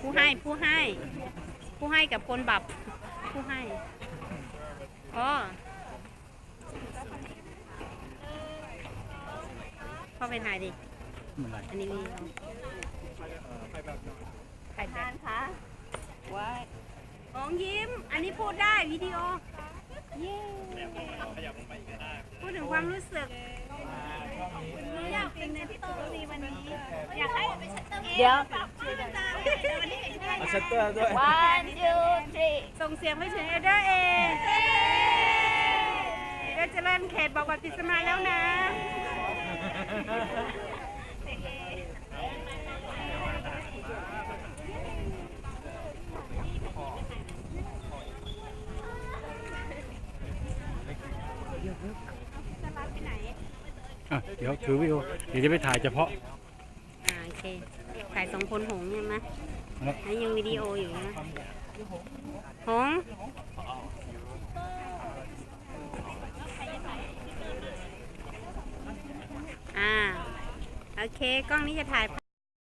ผู้ให้ผู้ให้ ผู้ให้กับคนบับ ผู้ให้อ๋อเข้าไปถ่ายดิไม่เป็นไรอันนี้มีถ่ายแบบคะว้ายของยิ้ม อันนี้พูดได้วิดีโอ เย้พูดถึงความรู้สึก อยากเป็นในพี่โตรีวันนี้ อยากให้ เป็นชัตเตอร์เดี๋ยววันนี้เห็นใครเอาชัตเตอร์ด้วยวันจูทรีส่งเสียงไปถึงเอเดอร์เอเอเดอร์เจริญเขตบอกว่าติดสมาแล้วนะจะรับไปไหนอะเดี๋ยวถือวิดีโอเดี๋ยวจะไปถ่ายเฉพาะ อ่าโอเค ถ่ายสองคนหงส์ใช่ไหมนะแล้วยังวิดีโออยู่นะหงส์อ่า โอเค กล้องนี้จะถ่าย